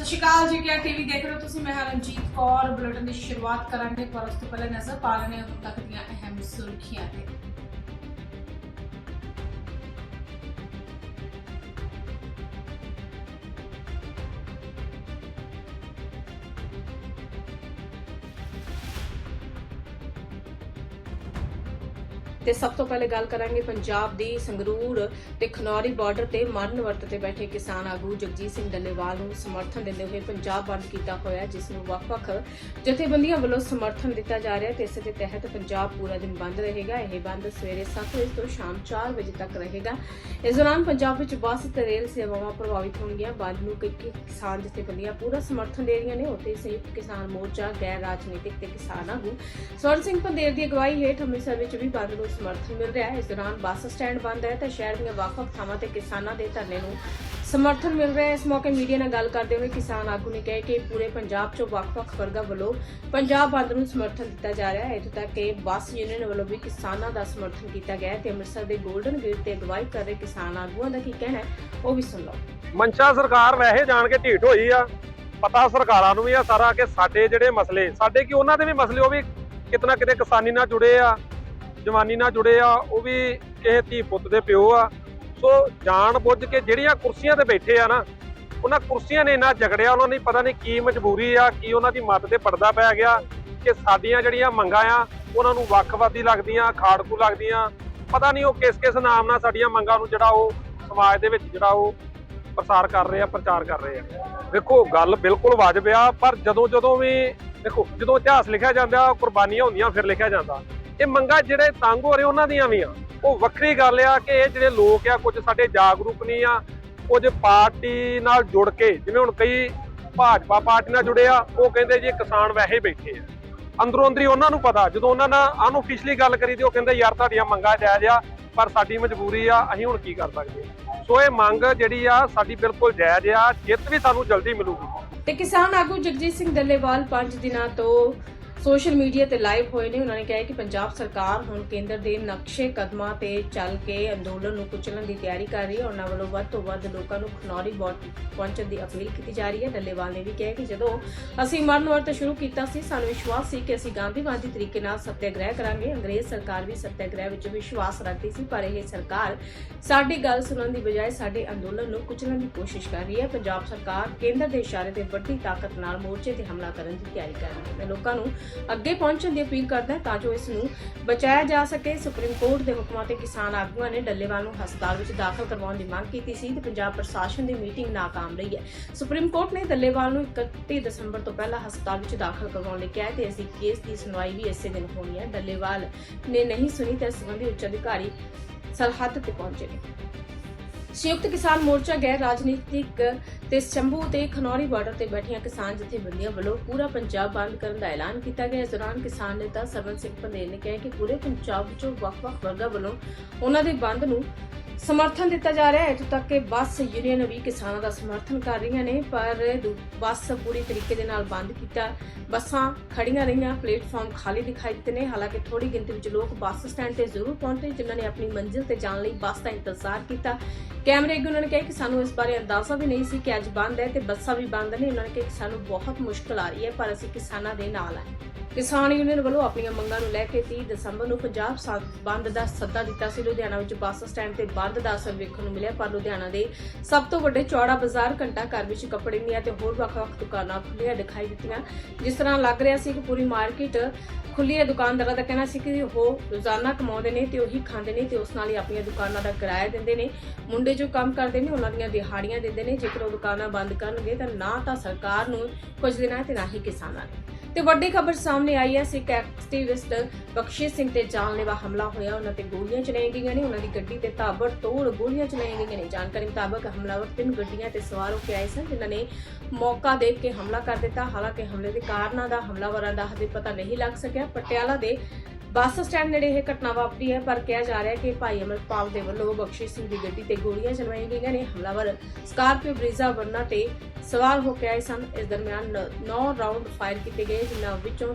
ਸਤਿ ਸ਼੍ਰੀ ਅਕਾਲ, ਜੀ ਕਿਆ ਟੀਵੀ ਦੇਖ ਰਹੇ ਹੋ ਤੁਸੀਂ, ਮੈਂ ਹਾਂ ਰਣਜੀਤ ਕੌਰ। ਬੁਲੇਟਿਨ ਦੀ ਸ਼ੁਰੂਆਤ ਕਰਾਂਗੇ, ਪਰ ਉਸ ਤੋਂ ਪਹਿਲਾਂ ਨਜ਼ਰ ਪਾ ਲੈਣੇ ਹੁਣ ਤੱਕ ਦੀਆਂ ਅਹਿਮ ਸੁਰਖੀਆਂ ਤੇ। ਤੇ ਸਭ ਤੋਂ ਪਹਿਲੇ ਗੱਲ ਕਰਾਂਗੇ ਪੰਜਾਬ ਦੀ ਸੰਗਰੂਰ ਤੇ ਖਨੌਰੀ ਬਾਰਡਰ ਤੇ ਮਰਨ ਵਰਤ ਤੇ ਬੈਠੇ ਕਿਸਾਨ ਆਗੂ ਜਗਜੀਤ ਸਿੰਘ ਡੱਲੇਵਾਲ ਨੂੰ ਸਮਰਥਨ ਦਿੰਦੇ ਹੋਏ ਪੰਜਾਬ ਬੰਦ ਕੀਤਾ ਹੋਇਆ, ਜਿਸ ਨੂੰ ਵੱਖ-ਵੱਖ ਜਥੇਬੰਦੀਆਂ ਵੱਲੋਂ ਸਮਰਥਨ ਦਿੱਤਾ ਜਾ ਰਿਹਾ ਤੇ ਇਸ ਦੇ ਤਹਿਤ ਪੰਜਾਬ ਪੂਰਾ ਦਿਨ ਬੰਦ ਰਹੇਗਾ। ਇਹ ਬੰਦ ਸਵੇਰੇ 7 ਵਜੇ ਤੋਂ ਸ਼ਾਮ 4 ਵਜੇ ਤੱਕ ਰਹੇਗਾ। ਇਸ ਦੌਰਾਨ ਪੰਜਾਬ ਵਿੱਚ ਬੱਸ ਤੇ ਰੇਲ ਸੇਵਾਵਾਂ ਪ੍ਰਭਾਵਿਤ ਹੋਣਗੀਆਂ। ਬੰਦ ਨੂੰ ਕਈ ਕਿਸਾਨ ਜਥੇਬੰਦੀਆਂ ਪੂਰਾ ਸਮਰਥਨ ਦੇ ਰਹੀਆਂ ਨੇ। ਉੱਥੇ ਸੰਯੁਕਤ ਕਿਸਾਨ ਮੋਰਚਾ, ਗੈਰ ਰਾਜਨੀਤਿਕ ਤੇ ਕਿਸਾਨ ਆਗੂ ਸਵਰਨ ਸਿੰਘ ਪੰਦੇਰ ਦੀ ਅਗਵਾਈ ਹੇਠ ਅੰਮ੍ਰਿਤਸਰ ਵਿੱਚ ਵੀ ਬੰਦ ਨੂੰ ਸਮਰਥਨ ਮਿਲ ਰਿਹਾ ਹੈ। ਇਸ ਦੌਰਾਨ ਬੱਸ ਸਟੈਂਡ ਬੰਦ ਹੈ ਤਾਂ ਸ਼ਹਿਰ ਦੀਆਂ ਵੱਖ-ਵੱਖ ਥਾਵਾਂ ਤੇ ਕਿਸਾਨਾਂ ਦੇ ਧਰਨੇ ਨੂੰ ਸਮਰਥਨ ਮਿਲ ਰਿਹਾ ਹੈ। ਇਸ ਮੌਕੇ ਮੀਡੀਆ ਨਾਲ ਗੱਲ ਕਰਦੇ ਹੋਏ ਕਿਸਾਨ ਆਗੂ ਨੇ ਕਿਹਾ ਕਿ ਪੂਰੇ ਪੰਜਾਬ 'ਚੋਂ ਵੱਖ-ਵੱਖ ਵਰਗਾਂ ਵੱਲੋਂ ਪੰਜਾਬ ਬੰਦ ਨੂੰ ਸਮਰਥਨ ਦਿੱਤਾ ਜਾ ਰਿਹਾ ਹੈ। ਇੱਥੋਂ ਤੱਕ ਕਿ ਬੱਸ ਯੂਨੀਅਨ ਵੱਲੋਂ ਵੀ ਕਿਸਾਨਾਂ ਦਾ ਸਮਰਥਨ ਕੀਤਾ ਗਿਆ ਹੈ ਤੇ ਅੰਮ੍ਰਿਤਸਰ ਦੇ 골ਡਨ ਗੇਟ ਤੇ ਅਗਵਾਈ ਕਰ ਰਹੇ ਕਿਸਾਨ ਆਗੂਆਂ ਦਾ ਕੀ ਕਹਿਣਾ ਹੈ, ਉਹ ਵੀ ਸੁਣ ਲਓ। ਮਨਸ਼ਾ ਸਰਕਾਰ ਵੈਸੇ ਜਾਣ ਕੇ ਢੀਠ ਹੋਈ ਆ। ਪਤਾ ਸਰਕਾਰਾਂ ਨੂੰ ਵੀ ਆ ਸਾਰਾ ਕਿ ਸਾਡੇ ਜਿਹੜੇ ਮਸਲੇ, ਸਾਡੇ ਕੀ ਉਹਨਾਂ ਦੇ ਵੀ ਮਸਲੇ, ਉਹ ਵੀ ਕਿਤਨਾ ਕਿਤੇ ਕਿਸਾਨੀ ਨਾਲ ਜੁੜੇ ਆ। ਜਵਾਨੀ ਨਾਲ ਜੁੜੇ ਆ, ਉਹ ਵੀ ਕਿਸੇ ਧੀ ਪੁੱਤ ਦੇ ਪਿਓ ਆ। ਸੋ ਜਾਣ ਬੁੱਝ ਕੇ ਜਿਹੜੀਆਂ ਕੁਰਸੀਆਂ ਤੇ ਬੈਠੇ ਆ ਨਾ, ਉਹਨਾਂ ਕੁਰਸੀਆਂ ਨੇ ਇੰਨਾ ਝਗੜਿਆ ਉਹਨਾਂ ਦੀ ਪਤਾ ਨਹੀਂ ਕੀ ਮਜਬੂਰੀ ਆ, ਕੀ ਉਹਨਾਂ ਦੀ ਮੱਤ ਤੇ ਪਰਦਾ ਪੈ ਗਿਆ ਕਿ ਸਾਡੀਆਂ ਜਿਹੜੀਆਂ ਮੰਗਾਂ ਆ, ਉਹਨਾਂ ਨੂੰ ਵੱਖਵਾਦੀ ਲੱਗਦੀਆਂ, ਖਾੜਕੂ ਲੱਗਦੀਆਂ। ਪਤਾ ਨਹੀਂ ਉਹ ਕਿਸ ਕਿਸ ਨਾਮ ਨਾਲ ਸਾਡੀਆਂ ਮੰਗਾਂ ਨੂੰ ਜਿਹੜਾ ਉਹ ਸਮਾਜ ਦੇ ਵਿੱਚ ਜਿਹੜਾ ਉਹ ਪ੍ਰਸਾਰ ਕਰ ਰਹੇ ਆ, ਪ੍ਰਚਾਰ ਕਰ ਰਹੇ ਆ। ਦੇਖੋ, ਗੱਲ ਬਿਲਕੁਲ ਵਾਜਬ ਆ, ਪਰ ਜਦੋਂ ਜਦੋਂ ਵੀ ਦੇਖੋ, ਜਦੋਂ ਇਤਿਹਾਸ ਲਿਖਿਆ ਜਾਂਦਾ, ਕੁਰਬਾਨੀਆਂ ਹੁੰਦੀਆਂ, ਫਿਰ ਲਿਖਿਆ ਜਾਂਦਾ। ਇਹ ਮੰਗਾ ਜਿਹੜੇ ਤੰਗ ਹੋ ਰਹੇ ਉਹਨਾਂ ਦੀਆਂ ਵੀ ਆ। ਉਹ ਵੱਖਰੀ ਗੱਲ ਆ ਕਿ ਇਹ ਜਿਹੜੇ ਲੋਕ ਆ, ਕੁਝ ਸਾਡੇ ਜਾਗਰੂਕ ਨਹੀਂ ਆ, ਕੁਝ ਪਾਰਟੀ ਨਾਲ ਜੁੜ ਕੇ, ਜਿਵੇਂ ਹੁਣ ਕਈ ਭਾਜਪਾ ਪਾਰਟੀ ਨਾਲ ਜੁੜੇ ਆ, ਉਹ ਕਹਿੰਦੇ ਜੀ ਕਿਸਾਨ ਵੈਸੇ ਬੈਠੇ ਆ। ਅੰਦਰੋਂ ਅੰਦਰੀ ਉਹਨਾਂ ਨੂੰ ਪਤਾ, ਜਦੋਂ ਉਹਨਾਂ ਨਾਲ ਅਨਆਫੀਸ਼ੀਅਲੀ ਗੱਲ ਕਰੀ ਤੇ ਉਹ ਕਹਿੰਦੇ, ਯਾਰ, ਤੁਹਾਡੀਆਂ ਮੰਗਾਂ ਜਾਇਜ਼ ਆ, ਪਰ ਸਾਡੀ ਮਜਬੂਰੀ ਆ, ਅਸੀਂ ਹੁਣ ਕੀ ਕਰ ਸਕਦੇ ਸੋ ਇਹ ਮੰਗ ਜਿਹੜੀ ਆ, ਸਾਡੀ ਬਿਲਕੁਲ ਜਾਇਜ਼ ਆ, ਜਿੱਤ ਵੀ ਸਾਨੂੰ ਜਲਦੀ ਮਿਲੂਗੀ। ਤੇ ਕਿਸਾਨ ਆਗੂ ਜਗਜੀਤ ਸਿੰਘ ਡੱਲੇਵਾਲ 5 ਦਿਨਾਂ ਤੋਂ ਸੋਸ਼ਲ ਮੀਡੀਆ ਤੇ ਲਾਈਵ ਹੋਏ ਨੇ। ਉਹਨਾਂ ਨੇ ਕਿਹਾ ਕਿ ਪੰਜਾਬ ਸਰਕਾਰ ਹੁਣ ਕੇਂਦਰ ਦੇ ਨਕਸ਼ੇ, ਕਦਮਾਂ ਤੇ ਚੱਲ ਕੇ ਅੰਦੋਲਨ ਨੂੰ ਕੁਚਲਣ ਦੀ ਤਿਆਰੀ ਕਰ ਰਹੀ ਹੈ ਉਹਨਾਂ ਵੱਲੋਂ ਵੱਧ ਤੋਂ ਵੱਧ ਲੋਕਾਂ ਨੂੰ ਖਨੌਰੀ ਪਹੁੰਚਣ ਦੀ ਅਪੀਲ ਕੀਤੀ ਜਾ ਰਹੀ ਹੈ। ਡੱਲੇਵਾਲ ਨੇ ਵੀ ਕਿਹਾ ਕਿ ਜਦੋਂ ਅਸੀਂ ਮਰਨ ਵਰਤ ਸ਼ੁਰੂ ਕੀਤਾ ਸੀ, ਸਾਨੂੰ ਵਿਸ਼ਵਾਸ ਸੀ ਕਿ ਅਸੀਂ ਗਾਂਧੀਵਾਦੀ ਤਰੀਕੇ ਨਾਲ ਸੱਤਿਆਗ੍ਰਹਿ ਕਰਾਂਗੇ। ਅੰਗਰੇਜ਼ ਸਰਕਾਰ ਵੀ ਸੱਤਿਆਗ੍ਰਹਿ ਵਿੱਚ ਵਿਸ਼ਵਾਸ ਰੱਖਦੀ ਸੀ, ਪਰ ਇਹ ਸਰਕਾਰ ਸਾਡੀ ਗੱਲ ਸੁਣਨ ਦੀ ਬਜਾਏ ਸਾਡੇ ਅੰਦੋਲਨ ਨੂੰ ਕੁਚਲਣ ਦੀ ਕੋਸ਼ਿਸ਼ ਕਰ ਰਹੀ ਹੈ। ਪੰਜਾਬ ਸਰਕਾਰ ਕੇਂਦਰ ਦੇ ਇਸ਼ਾਰੇ ਤੇ ਵੱਡੀ ਤਾਕਤ ਨਾਲ ਮੋਰਚੇ ਤੇ ਹਮਲਾ ਕਰਨ ਦੀ ਤਿਆਰੀ ਕਰ ਰਹੀ ਹੈ। ਲੋਕਾਂ ਨੂੰ ਅੱਗੇ ਪਹੁੰਚਣ ਦੀ ਅਪੀਲ ਕਰਦਾ ਹੈ ਤਾਂ ਜੋ ਇਸ ਨੂੰ ਬਚਾਇਆ ਜਾ ਸਕੇ। ਸੁਪਰੀਮ ਕੋਰਟ ਦੇ ਹੁਕਮਾਂ ਤੇ ਕਿਸਾਨ ਆਗੂਆਂ ਨੇ ਡੱਲੇਵਾਲ ਨੂੰ ਹਸਪਤਾਲ ਵਿੱਚ ਦਾਖਲ ਕਰਵਾਉਣ ਦੀ ਮੰਗ ਕੀਤੀ ਸੀ ਤੇ ਪੰਜਾਬ ਪ੍ਰਸ਼ਾਸਨ ਦੀ ਮੀਟਿੰਗ ਨਾਕਾਮ ਰਹੀ ਹੈ। ਸੁਪਰੀਮ ਕੋਰਟ ਨੇ ਡੱਲੇਵਾਲ ਨੂੰ 31 ਦਸੰਬਰ ਤੋਂ ਪਹਿਲਾਂ ਹਸਪਤਾਲ ਵਿੱਚ ਦਾਖਲ ਕਰਵਾਉਣ ਲਈ ਕਿਹਾ ਤੇ ਅਸੀਂ ਕੇਸ ਦੀ ਸੁਣਵਾਈ ਵੀ ਇਸੇ ਦਿਨ ਹੋਣੀ ਹੈ। ਡੱਲੇਵਾਲ ਨੇ ਨਹੀਂ ਸੁਣੀ ਤੇ ਇਸ ਸੰਬੰਧੀ ਉੱਚ ਅਧਿਕਾਰੀ ਸਰਹੱਦ ਤੇ ਪਹੁੰਚੇ ਨੇ। ਸੰਯੁਕਤ ਕਿਸਾਨ ਮੋਰਚਾ ਗੈਰ ਰਾਜਨੀਤਿਕ ਤੇ ਸ਼ੰਭੂ ਤੇ ਖਨੌਰੀ ਬਾਰਡਰ ਤੇ ਬੈਠੀਆਂ ਕਿਸਾਨ ਜਥੇਬੰਦੀਆਂ ਵੱਲੋਂ ਪੂਰਾ ਪੰਜਾਬ ਬੰਦ ਕਰਨ ਦਾ ਐਲਾਨ ਕੀਤਾ ਗਿਆ। ਇਸ ਦੌਰਾਨ ਕਿਸਾਨ ਨੇਤਾ ਸਰਵਨ ਸਿੰਘ ਪੰਦੇਰ ਨੇ ਕਿਹਾ ਕਿ ਪੂਰੇ ਪੰਜਾਬ ਵਿੱਚੋਂ ਵੱਖ-ਵੱਖ ਵਰਗਾਂ ਵੱਲੋਂ ਉਹਨਾਂ ਦੇ ਬੰਦ ਨੂੰ ਸਮਰਥਨ ਦਿੱਤਾ ਜਾ ਰਿਹਾ ਹੈ। ਇੱਥੋਂ ਤੱਕ ਕਿ ਬੱਸ ਯੂਨੀਅਨ ਵੀ ਕਿਸਾਨਾਂ ਦਾ ਸਮਰਥਨ ਕਰ ਰਹੀਆਂ ਨੇ, ਪਰ ਬੱਸ ਪੂਰੀ ਤਰੀਕੇ ਦੇ ਨਾਲ ਬੰਦ ਕੀਤਾ। ਬੱਸਾਂ ਖੜੀਆਂ ਰਹੀਆਂ, ਪਲੇਟਫਾਰਮ ਖਾਲੀ ਦਿਖਾਈ ਦਿੱਤੇ ਨੇ। ਹਾਲਾਂਕਿ ਥੋੜੀ ਗਿਣਤੀ ਵਿੱਚ ਲੋਕ ਬੱਸ ਸਟੈਂਡ ਤੇ ਜ਼ਰੂਰ ਪਹੁੰਚੇ, ਜਿਨ੍ਹਾਂ ਨੇ ਆਪਣੀ ਮੰਜ਼ਿਲ ਤੇ ਜਾਣ ਲਈ ਬੱਸ ਦਾ ਇੰਤਜ਼ਾਰ ਕੀਤਾ। ਕੈਮਰੇ ਅੱਗੇ ਉਹਨਾਂ ਨੇ ਕਿਹਾ ਕਿ ਸਾਨੂੰ ਇਸ ਬਾਰੇ ਅੰਦਾਜ਼ਾ ਵੀ ਨਹੀਂ ਸੀ ਕਿ ਅੱਜ ਬੰਦ ਹੈ ਤੇ ਬੱਸਾਂ ਵੀ ਬੰਦ ਨੇ। ਉਹਨਾਂ ਨੇ ਕਿਹਾ ਕਿ ਸਾਨੂੰ ਬਹੁਤ ਮੁਸ਼ਕਲ ਆ ਰਹੀ ਹੈ, ਪਰ ਅਸੀਂ ਕਿਸਾਨਾਂ ਦੇ ਨਾਲ ਹਾਂ। ਕਿਸਾਨ ਯੂਨੀਅਨ ਵੱਲੋਂ ਆਪਣੀਆਂ ਮੰਗਾਂ ਨੂੰ ਲੈ ਕੇ 30 ਦਸੰਬਰ ਨੂੰ ਪੰਜਾਬ ਬੰਦ ਦਾ ਸੱਦਾ ਦਿੱਤਾ ਸੀ। ਲੁਧਿਆਣਾ ਵਿੱਚ ਬੱਸ ਸਟੈਂਡ ਤੇ ਬੰਦ ਦਾ ਅਸਰ ਵੇਖਣ ਨੂੰ ਮਿਲਿਆ, ਪਰ ਲੁਧਿਆਣਾ ਦੇ ਸਭ ਤੋਂ ਵੱਡੇ ਚੌੜਾ ਬਾਜ਼ਾਰ ਘੰਟਾ ਘਰ ਵਿੱਚ ਕੱਪੜੇ ਦੀਆਂ ਤੇ ਹੋਰ ਵੱਖ-ਵੱਖ ਦੁਕਾਨਾਂ ਖੁੱਲੀਆਂ ਦਿਖਾਈ ਦਿੱਤੀਆਂ। ਜਿਸ ਤਰ੍ਹਾਂ ਲੱਗ ਰਿਹਾ ਸੀ ਕਿ ਪੂਰੀ ਮਾਰਕੀਟ ਖੁੱਲੀ ਹੈ ਦੁਕਾਨਦਾਰਾਂ ਦਾ ਕਹਿਣਾ ਸੀ ਕਿ ਉਹ ਰੋਜ਼ਾਨਾ ਕਮਾਉਂਦੇ ਨੇ ਤੇ ਉਹੀ ਖਾਂਦੇ ਨੇ ਤੇ ਉਸ ਨਾਲ ਹੀ ਆਪਣੀਆਂ ਦੁਕਾਨਾਂ ਦਾ ਕਿਰਾਇਆ ਦਿੰਦੇ ਨੇ। ਮੁੰਡੇ ਜੋ ਕੰਮ ਕਰਦੇ ਨੇ, ਉਹਨਾਂ ਦੀਆਂ ਦਿਹਾੜੀਆਂ ਦਿੰਦੇ ਨੇ। ਜੇਕਰ ਉਹ ਦੁਕਾਨਾਂ ਬੰਦ ਕਰਨਗੇ ਤਾਂ ਨਾ ਤਾਂ ਸਰਕਾਰ ਨੂੰ ਕੁਝ ਦੇਣਾ ਤੇ ਨਾ ਹੀ ਕਿਸਾਨਾਂ ਨੂੰ। ਤੇ ਵੱਡੀ ਖਬਰ ਸਾਹਮਣੇ ਆਈ ਹੈ, ਸਿੱਖ ਐਕਟਿਵਿਸਟ ਬਖਸ਼ੀਸ਼ ਸਿੰਘ ਤੇ ਜਾਨਲੇਵਾ ਹਮਲਾ ਹੋਇਆ। ਉਹਨਾਂ ਤੇ ਗੋਲੀਆਂ ਚਲਾਈਆਂ ਗਈਆਂ ਨੇ। ਉਹਨਾਂ ਦੀ ਗੱਡੀ ਤੇ ਤਾਬੜ ਤੋੜ ਗੋਲੀਆਂ ਚਲਾਈਆਂ ਗਈਆਂ ਨੇ। ਜਾਣਕਾਰੀ ਮੁਤਾਬਕ ਹਮਲਾਵਰ ਤਿੰਨ ਗੱਡੀਆਂ ਤੇ ਸਵਾਰ ਹੋ ਕੇ ਆਏ ਸਨ, ਜਿਨ੍ਹਾਂ ਨੇ ਮੌਕਾ ਦੇਖ ਕੇ ਹਮਲਾ ਕਰ ਦਿੱਤਾ। ਹਾਲਾਂਕਿ ਹਮਲੇ ਦੇ ਕਾਰਨਾਂ ਦਾ, ਹਮਲਾਵਰਾਂ ਦਾ ਹਜੇ ਪਤਾ ਨਹੀਂ ਲੱਗ ਸਕਿਆ। ਪਟਿਆਲਾ ਦੇ ਬੱਸ ਸਟੈਂਡ ਨੇੜੇ ਇਹ ਘਟਨਾ ਵਾਪਰੀ ਹੈ, ਪਰ ਕਿਹਾ ਜਾ ਰਿਹਾ ਹੈ ਕਿ ਭਾਈ ਅਮਰਪਾਲ ਦੇ ਵੱਲੋਂ ਬਖਸ਼ੀ ਸਿੰਘ ਦੀ ਗੱਡੀ ਤੇ ਗੋਲੀਆਂ ਚਲਵਾਈਆਂ ਗਈਆਂ ਨੇ। ਹਮਲਾਵਰ ਸਕਾਰਪੀਓ ਬ੍ਰੀਜ਼ਾ ਵਰਨਾ ਤੇ ਸਵਾਲ ਹੋ ਕੇ ਆਏ ਸਨ। ਇਸ ਦਰਮਿਆਨ 9 ਰਾਉਂਡ ਫਾਇਰ ਕੀਤੇ ਗਏ, ਜਿਨ੍ਹਾਂ ਵਿੱਚੋਂ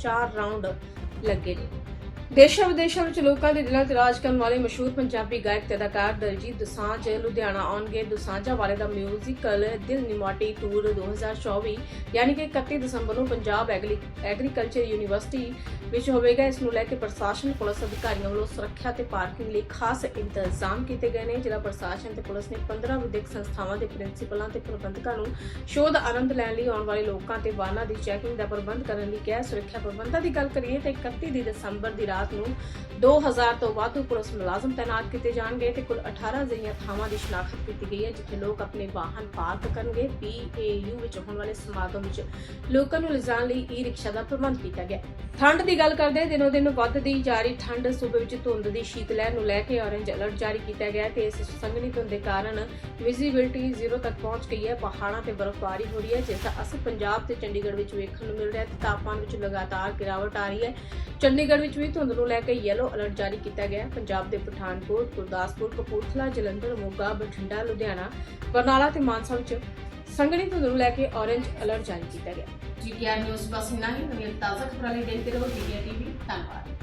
4 ਰਾਉਂਡ ਲੱਗੇ ਨੇ। ਦੇਸ਼ਾਂ ਵਿਦੇਸ਼ਾਂ ਵਿੱਚ ਲੋਕਾਂ ਦੇ ਦਿਲਾਂ ਤੇ ਰਾਜ ਕਰਨ ਵਾਲੇ ਮਸ਼ਹੂਰ ਪੰਜਾਬੀ ਗਾਇਕ ਤੇ ਅਦਾਕਾਰ ਦਲਜੀਤ ਦੋਸਾਂਝ, ਲੁਧਿਆਣਾ ਆਉਣਗੇ। ਦੋਸਾਂਝਾ ਵਾਲੇ ਦਾ ਮਿਊਜ਼ੀਕਲ ਦਿਲ ਨਿਮਾਟੀ ਟੂਰ 2024 ਯਾਨੀ ਕਿ 31 ਦਸੰਬਰ ਨੂੰ ਪੰਜਾਬ ਐਗਰੀ- ਐਗਰੀਕਲਚਰ ਯੂਨੀਵਰਸਿਟੀ ਵਿੱਚ ਹੋਵੇਗਾ। ਇਸ ਨੂੰ ਲੈ ਕੇ ਪ੍ਰਸ਼ਾਸਨ, ਪੁਲਿਸ ਅਧਿਕਾਰੀਆਂ ਵੱਲੋਂ ਸੁਰੱਖਿਆ ਤੇ ਪਾਰਕਿੰਗ ਲਈ ਖਾਸ ਇੰਤਜ਼ਾਮ ਕੀਤੇ ਗਏ ਨੇ, ਜ਼ਿਲ੍ਹਾ ਪ੍ਰਸ਼ਾਸਨ ਤੇ ਪੁਲਿਸ ਨੇ 15 ਵਿਦਿਅਕ ਸੰਸਥਾਵਾਂ ਦੇ ਪ੍ਰਿੰਸੀਪਲਾਂ ਤੇ ਪ੍ਰਬੰਧਕਾਂ ਨੂੰ ਸ਼ੋਧ ਆਨੰਦ ਲੈਣ ਲਈ ਆਉਣ ਵਾਲੇ ਲੋਕਾਂ ਤੇ ਵਾਹਨਾਂ ਦੀ ਚੈਕਿੰਗ ਦਾ ਪ੍ਰਬੰਧ ਕਰਨ ਲਈ ਕਿਹਾ। ਸੁਰੱਖਿਆ ਪ੍ਰਬੰਧਾਂ ਦੀ ਗੱਲ ਕਰੀਏ ਤਾਂ 31 ਦੀ ਦਸੰਬਰ ਦੀ ਰਾਤ ਨੂੰ 2000 ਤੋਂ ਵਾਧੂ ਪੁਲਿਸ ਮੁਲਾਜ਼ਮ ਤਾਇਨਾਤ ਕੀਤੇ ਜਾਣਗੇ ਤੇ ਕੁੱਲ 18 ਅਜਿਹੀਆਂ ਥਾਵਾਂ ਦੀ ਸ਼ਨਾਖਤ ਕੀਤੀ ਗਈ ਹੈ, ਜਿੱਥੇ ਲੋਕ ਆਪਣੇ ਵਾਹਨ ਪਾਰਕ ਕਰਨਗੇ। ਪੀਏਯੂ ਵਿੱਚ ਹੋਣ ਵਾਲੇ ਸਮਾਗਮ ਵਿੱਚ ਲੋਕਾਂ ਨੂੰ ਲਿਜਾਣ ਲਈ ਈ ਰਿਕਸ਼ਾ ਦਾ ਪ੍ਰਬੰਧ ਕੀਤਾ ਗਿਆ। ਠੰਡ ਦੀ ਗੱਲ ਕਰਦੇ ਦਿਨੋ ਦਿਨ ਵੱਧਦੀ ਜਾ ਰਹੀ ਠੰਡ, ਸੂਬੇ ਵਿੱਚ ਧੁੰਦ ਦੀ ਸ਼ੀਤ ਲਹਿਰ ਨੂੰ ਲੈ ਕੇ ਔਰੇਂਜ ਅਲਰਟ ਜਾਰੀ ਕੀਤਾ ਗਿਆ ਤੇ ਇਸ ਸੰਘਣੀ ਧੁੰਦ ਦੇ ਕਾਰਨ ਵਿਜ਼ਿਬਿਲਟੀ ਜ਼ੀਰੋ ਤੱਕ ਪਹੁੰਚ ਗਈ ਹੈ, ਪਹਾੜਾਂ ਤੇ ਬਰਫ਼ਬਾਰੀ ਹੋ ਰਹੀ ਹੈ, ਜਿਸ ਦਾ ਅਸਰ ਪੰਜਾਬ ਤੇ ਚੰਡੀਗੜ੍ਹ ਵਿੱਚ ਵੇਖਣ ਨੂੰ ਮਿਲ ਰਿਹਾ ਹੈ ਤੇ ਤਾਪਮਾਨ ਵਿੱਚ ਲਗਾਤਾਰ ਗਿਰਾਵਟ ਆ ਰਹੀ ਹੈ। ਚੰਡੀਗੜ੍ਹ ਵਿੱਚ ਵੀ ਧੁੰਦ ਨੂੰ ਲੈ ਕੇ ਯੈਲੋ ਅਲਰਟ ਜਾਰੀ ਕੀਤਾ ਗਿਆ ਪੰਜਾਬ ਦੇ ਪਠਾਨਕੋਟ, ਗੁਰਦਾਸਪੁਰ, ਕਪੂਰਥਲਾ, ਜਲੰਧਰ, ਮੋਗਾ, ਬਠਿੰਡਾ, ਲੁਧਿਆਣਾ, ਬਰਨਾਲਾ ਤੇ ਮਾਨਸਾ ਵਿੱਚ ਸੰਘਣੀ ਧੁੰਦ ਨੂੰ ਲੈ ਕੇ ਔਰੇਂਜ ਅਲਰਟ ਜਾਰੀ ਕੀਤਾ ਗਿਆ ਜੀਟੀਆਰ ਨਿਊਜ਼ ਬਸ ਇੰਨਾ ਹੀ। ਨਵੀਂ ਤਾਜ਼ਾ ਖਬਰਾਂ ਲਈ ਦੇਖਦੇ ਰਹੋ ਜੀਟੀਆਰ ਟੀਵੀ ਧੰਨਵਾਦ।